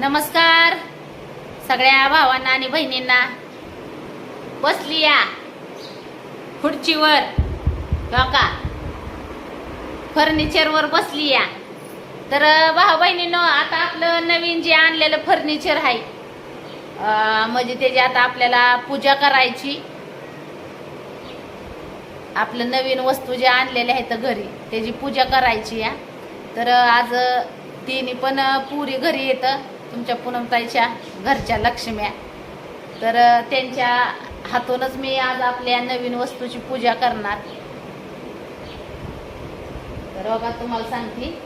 नमस्कार. सगळ्या भावांना आणि बहिणींना. बसली या. खुर्चीवर. का? फर्निचरवर बसली या. तर भाऊ बहिणीनं आता आपलं नवीन जे आणलेलं फर्निचर आहे म्हणजे त्याची आता आपल्याला पूजा करायची आपलं नवीन वस्तू जे आणलेले आहेत घरी त्याची पूजा करायची या. तर आज तिने पण पुरी घरी येतं. तुमच्या पूनमताईच्या घरच्या लक्ष्म्या. तर त्यांच्या हातूनच मी आज आपल्या नवीन वस्तूची पूजा करणार. तर बघा तुम्हाला सांगते.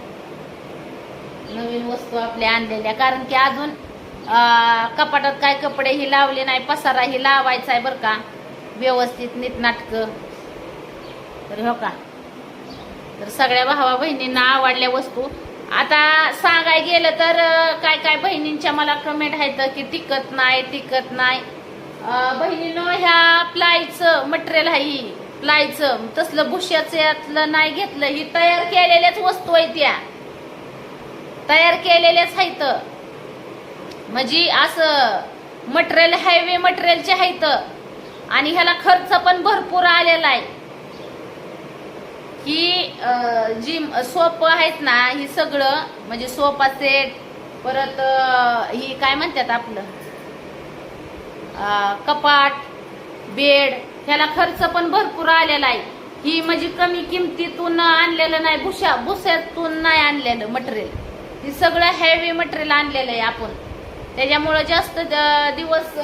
नवीन वस्तू आपल्या आणलेल्या. कारण की अजून कपाटात काय कपडे ही लावले नाही पसारा ही लावायचा आहे बरं का. व्यवस्थित नीटनाटकं तर हो का? तर सगळ्या भावा बहिणींना आवडल्या वस्तू. आता सांगाय गेलं तर काय काय बहिणींच्या मला कमेंट आहेत की टिकत नाही टिकत नाही. अं, बहिणीनं ह्या प्लायचं मटेरियल आहे ही. प्लायचं तसलं भुश्याचं यातलं नाही घेतलं. ही तयार केलेल्याच वस्तू आहेत त्या. तयार केलेल्याच आहेत. म्हणजे असं मटेरियल हायवे मटेरियलचे आहेत. आणि ह्याला खर्च पण भरपूर आलेला आहे. ही जी सोप आहेत ना ही सगळं म्हणजे सोफा सेट परत ही काय म्हणतात आपलं? कपाट बेड ह्याला खर्च पण भरपूर आलेला आहे. ही म्हणजे कमी किमतीतून आणलेलं नाही भुशा भुस्यातून नाही आणलेलं मटेरियल ही सगळं हेवी मटेरियल आणलेलं आहे आपण. त्याच्यामुळं जास्त दिवस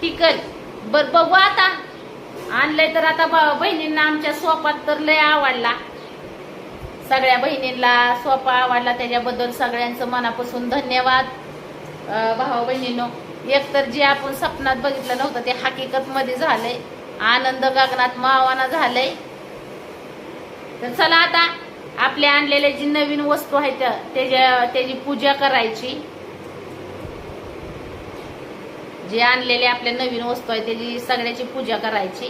टिकल. बर बघू आता. आणलंय तर आता बहिणींना आमच्या स्वपात तर लय आवडला. सगळ्या बहिणींना स्वपा आवडला त्याच्याबद्दल सगळ्यांचं मनापासून धन्यवाद. भावा बहिणीनो एक तर जे आपण स्वप्नात बघितलं नव्हतं ते हकीकत मध्ये झालंय. आनंद गगनात मावाना झालंय. तर चला आता आपल्या आणलेल्या जी नवीन वस्तू आहेत त्या- त्याच्या त्याची पूजा करायची. जे आणलेले आपल्या नवीन वस्तू आहे त्याची सगळ्याची पूजा करायची.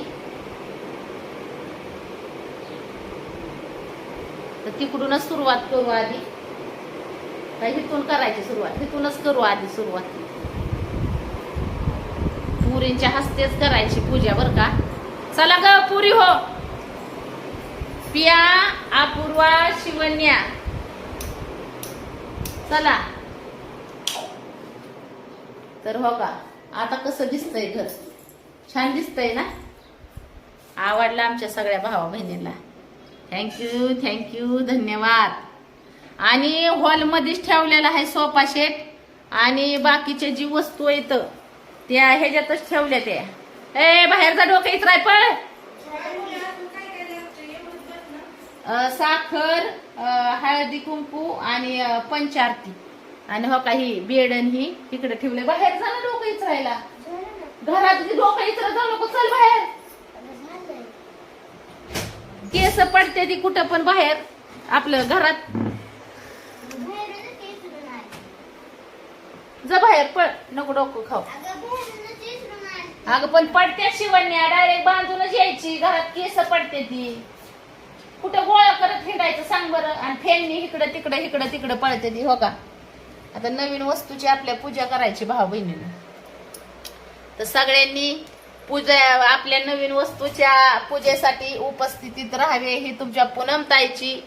तर तिकडूनच सुरुवात करू आधी. काय करायची सुरुवात. हिथूनच करू आधी सुरुवात. पुरींच्या हस्तेच करायची पूजा बर का? चला ग पुरी हो. पिया अपूर्वा शिवन्या चला. तर हो का? आता कसं दिसतंय घर? छान दिसतंय ना? आवडला आमच्या सगळ्या भावा बहिणीला. थँक्यू थँक्यू धन्यवाद. आणि हॉलमध्येच ठेवलेला आहे सोफा सेट आणि बाकीच्या जी वस्तू आहेत त्या ह्याच्यातच ठेवल्या त्या. ए बाहेरचा डोकं इतराय पळ! अ, साखर हळदी कुंकू आणि पंचारती. आणि हो काही बेडन ही इकडे ठेवले बाहेर जा ना डोकं इचरायला. घरात डोकं इचरत जाऊ नको चल बाहेर. केस पडते ती कुठं पण बाहेर. आपलं घरात. जा बाहेर पळ. नको डोकं खाऊ. अगं पण पडत्या शिवण्या डायरेक्ट बांधूनच यायची. घरात केस पडते ती. कुठं गोळा करत हिंडायचं सांग बरं. आणि फेननी इकडं तिकडं इकडं तिकडं पळते ती हो का? आता नवीन वस्तूची आपल्या पूजा करायची भाऊ बहिणीने. तर सगळ्यांनी पूजा आपल्या नवीन वस्तूच्या पूजेसाठी उपस्थितीत राहावे ही तुमच्या पुनमताईची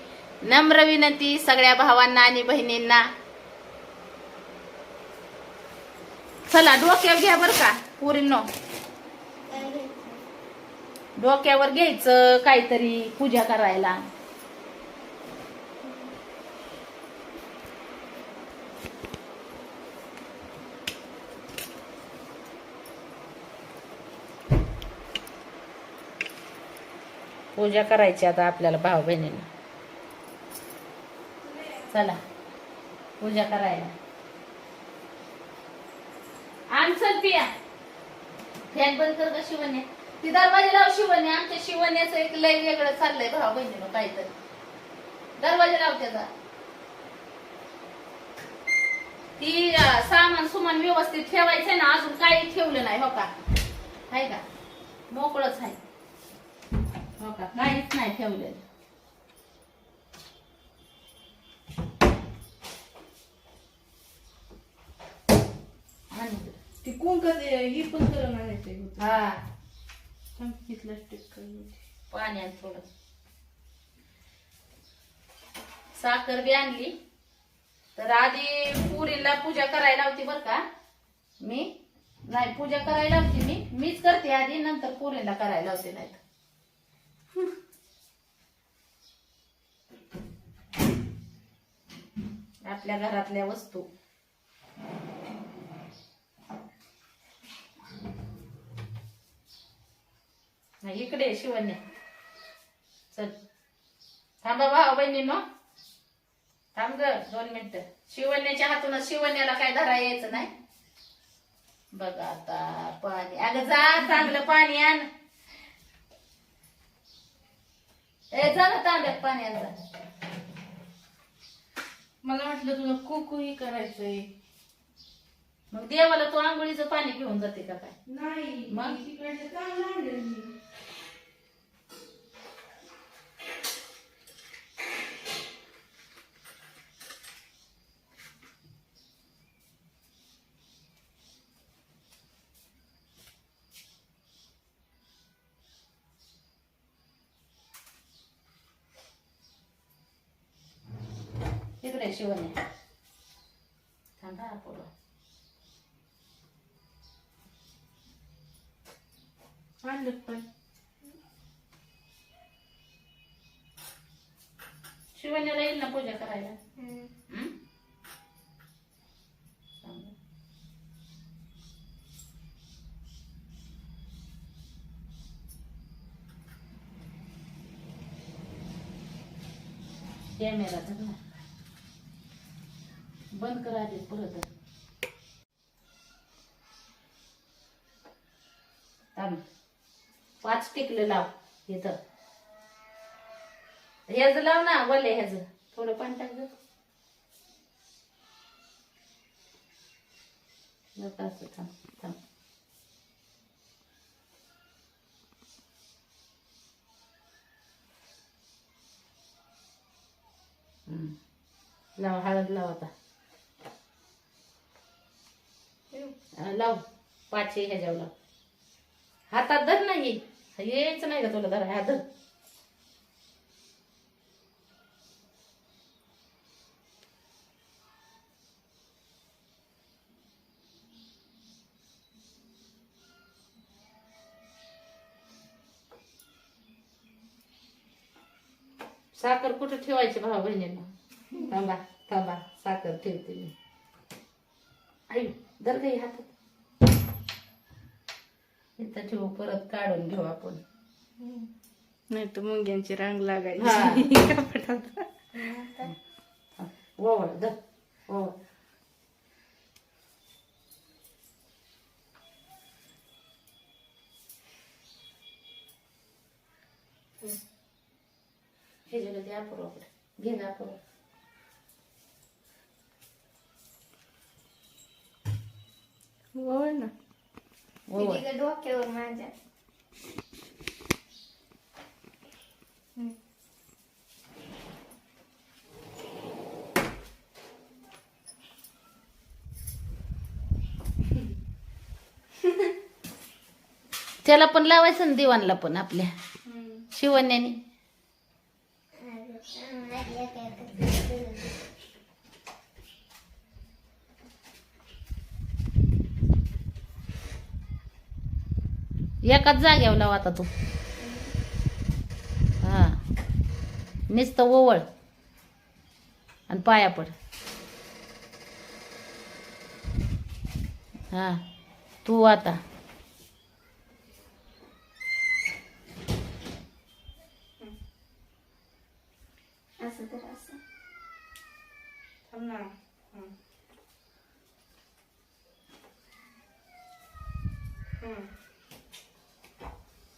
नम्र विनंती सगळ्या भावांना आणि बहिणींना. चला डोक्यावर घ्या बरं का पुरीनो. डोक्यावर घ्यायचं काहीतरी पूजा करायला. पूजा करायची आता आपल्याला भाऊ बहिणीला चला पूजा करायला. आमचं पिया फॅन बंद कर का शिवण्या. ती दरवाजे लाव शिवण्या. आमच्या शिवण्याचं एक लय वेगळं चाललंय भाऊ बहिणीनं काहीतरी. दरवाजा लाव त्याचा. ती सामान सुमान व्यवस्थित ठेवायचंय ना अजून काही ठेवलं नाही हो का? आहे का? मोकळच आहे हो का? काहीच नाही ठेवलेलं. ती कुंकाच ही पण करून आणायचंय. हा. इथला stick करून. पाणी आण थोडं. साखर बी आणली. तर आधी पुरीला पूजा करायला होती बर का? मी? नाही पूजा करायला होती मी. मीच करते आधी नंतर पुरीला करायला होते नाही आपल्या घरातल्या वस्तू. इकडे शिवने शिवण्या. चल. थांबा भाऊ बहिणीनो थांब ग दोन मिनिट. शिवण्याच्या हातून शिवण्याला काय धरा यायचं नाही? बघा आता पाणी. अगं जा चांगलं पाणी आण. ए जा तांब्यात पाणी आण मला वाटलं तुला कुकू ही करायचंय. मग देवाला तू आंघोळीचं पाणी घेऊन जाते का काय? नाही मग? तिकडचं चांगलं आणलं मी तिकडे शिवण्या थांबा पुढं आणलं पण शिवण्याला येईल ना पूजा करायला हं? थांबा. कॅमेरा धर ना बंद करा आधी परत. थांब. पाच टिकलं लाव इथं. ह्याच लाव ना वले ह्याच थोडं पाणी टाक गं. असं थांब थांब. हम्म. लाव हळद लावा आता. लाव. पाचशे ह्याच्यावर लाव. हातात धर नाही यायचं नाही का तुला धर? ह्या धर. साखर कुठं ठेवायची भावा बहिणींना थांबा थांबा. साखर ठेवते मी. आई दर काही हातात. इथं ठेवू परत काढून घेऊ आपण. नाही तर मुंग्यांची रांग. लागायची. कपाटात. ओवळ दर ओवळ. हे जरा द्या पुरवकडे घे ना पुरव ओळ ना ओवळ डोक्यावर माझ्या. त्याला पण लावायचं ना दिवाणला पण आपल्या शिवण्याने. एकाच जाग्यावर लाव आता तू. हा. नुसतं ओवळ. आणि पाया पड. हा. तू आता. असं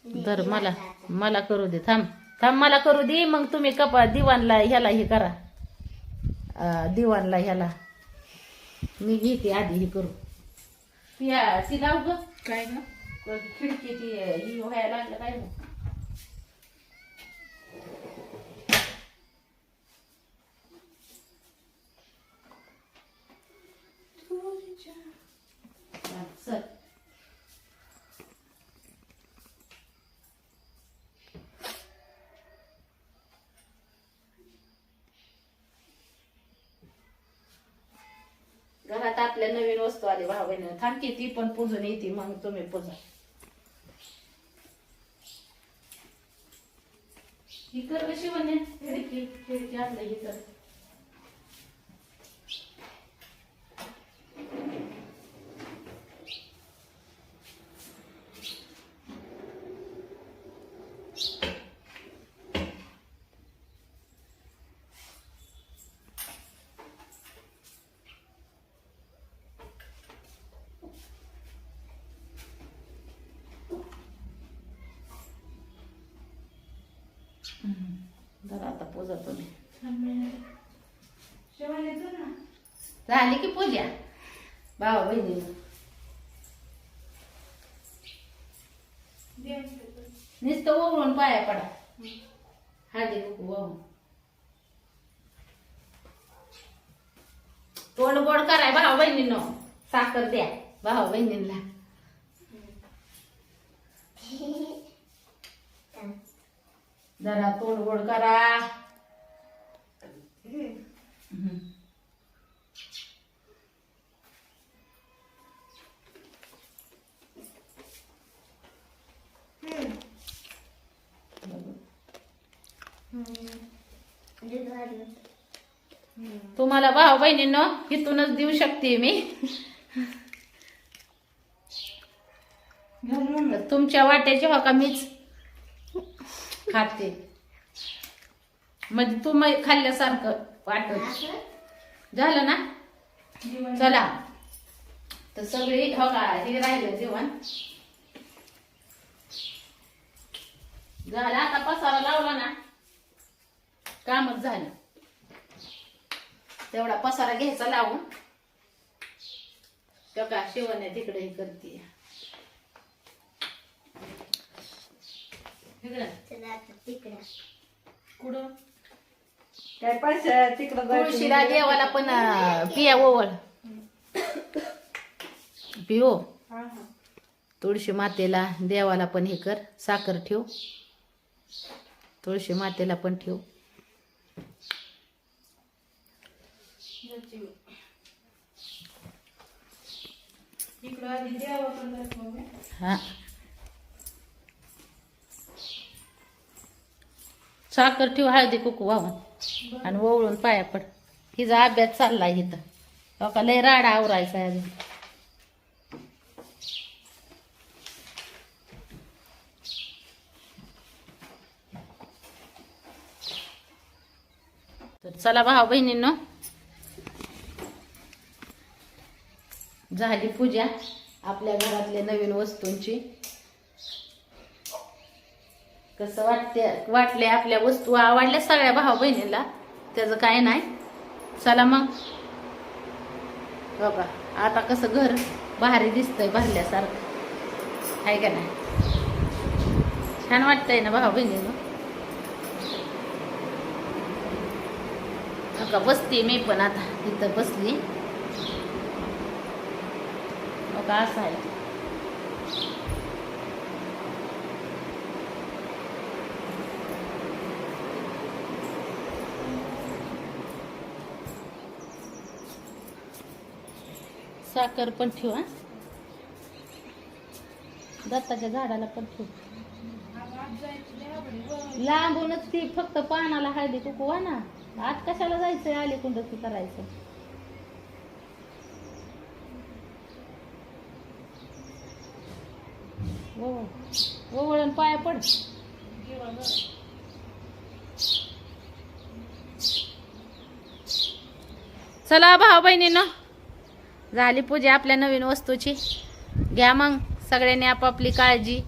तर. तर मला मला करू दे थांब थांब मला करू दे मग तुम्ही कपा दिवाणला ह्याला हे करा. दिवाणला ह्याला. मी घेते आधी हे करू ती लाव ग. काय ना खिडकीची ही व्हायला लागलं काय घरात आपल्या नवीन वस्तू आली भाऊ बहिणी थांब की ती पण पुजून येते. मग तुम्ही पुजा. ही कर कशी म्हणे? खिडकी खिडकी आपल्या ही कर. जरा आता पूजा तुम्ही. झाली की पूजा? भावा बहिणी नुसतं ओवळून पाया पडा. हळदी कुकू वाहून तोंड गोड कराय भावा बहिणींनो. साखर द्या भावा बहिणींना जरा तोंड गोड करा. तुम्हाला भाऊ बहिणींनो इथूनच देऊ शकते मी. तुमच्या वाट्याची हो का मीच? खाते. म्हणजे तुम्ही खाल्ल्यासारखं वाटत. झालं ना? चला. तर सगळी हो का हे राहिलं जेवण. झालं आता पसारा लावला ना. कामच झालं. तेवढा पसारा घ्यायचा लावून. तो का शिवण्या तिकडे हे करते इकडं. चला आता तिकडं कुठं? काय पैसे तिकडं तुळशीला देवाला पण अं, पिया ओवळ पिओ हा हा. तुळशी मातेला देवाला पण हे कर साखर ठेव. तुळशी मातेला पण ठेव. इकडं आधी द्यावं पण मग हा. साखर ठेव हळदी कुकू वाहून. आणि ओवळून पाया पड. हिचा अभ्यास चाललाय इथं. लोका लय राडा आवरायचा आहे अजून. तर चला भाऊ बहिणींनो. झाली पूजा. आपल्या घरातल्या नवीन वस्तूंची. कसं वाटते वाटले आपल्या वस्तू आवडल्या सगळ्या भाऊ बहिणीला. त्याचं काय नाही. चला मग. बघा आता कसं घर भारी दिसतंय भरल्यासारखं. आहे का नाही? छान वाटतंय ना भाऊ बहिणीनं? का बसते मी पण आता. इथं बसली. बघा असं आहे साखर पण ठेव हा. दत्ताच्या झाडाला पण ठेव. लांबूनच ती फक्त पानाला हळदी कुकू वा ना. आत कशाला जायचंय आले कुंड ती करायचं ओवळण वळण पाया पड. चला भाऊ बहिणीनं. झाली पूजा आपल्या नवीन वस्तूची. घ्या मग सगळ्यांनी आपापली काळजी.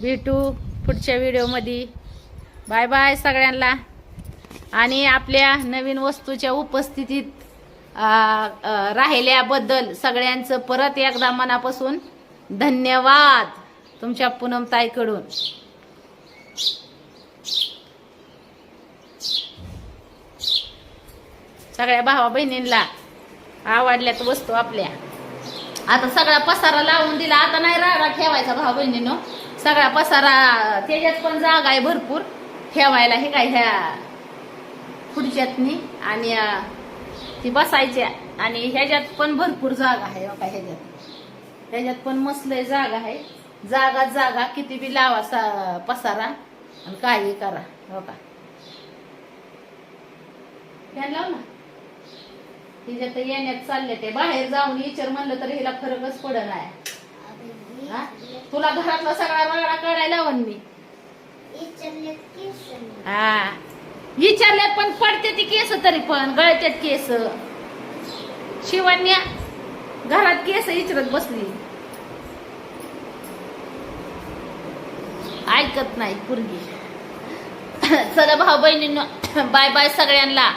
भेटू पुढच्या व्हिडिओमध्ये. बाय बाय सगळ्यांना. आणि आपल्या नवीन वस्तूच्या उपस्थितीत राहिल्याबद्दल सगळ्यांचं परत एकदा मनापासून धन्यवाद तुमच्या पूनमताईकडून सगळ्या भावा बहिणींना. आवडल्यात वस्तू आपल्या. आता सगळा पसारा लावून दिला. आता नाही रागा ठेवायचा भाऊ बहिणीनो. सगळा पसारा त्याच्यात पण जागा आहे भरपूर. ठेवायला हे काय ह्या खुर्च्यातनी आणि ती बसायच्या आणि ह्याच्यात पण भरपूर जागा आहे बघा ह्याच्यात. ह्याच्यात पण मस्त जागा आहे. जागा जागा किती बी लावा सा- पसारा आणि काही करा हो का लाव ना. तिच्यात येण्यात चालले ते बाहेर जाऊन इचर म्हणलं तर हिला फरकच पड नाही. तुला घरातला सगळा रगडा काढायला लावून मी. हा. विचारल्यात पण पडते ती केस तरी पण गळत्यात केस. शिवान्या घरात केस इचरत बसली. ऐकत नाही पुरगी. चला भाऊ बहिणींनो बाय बाय सगळ्यांना.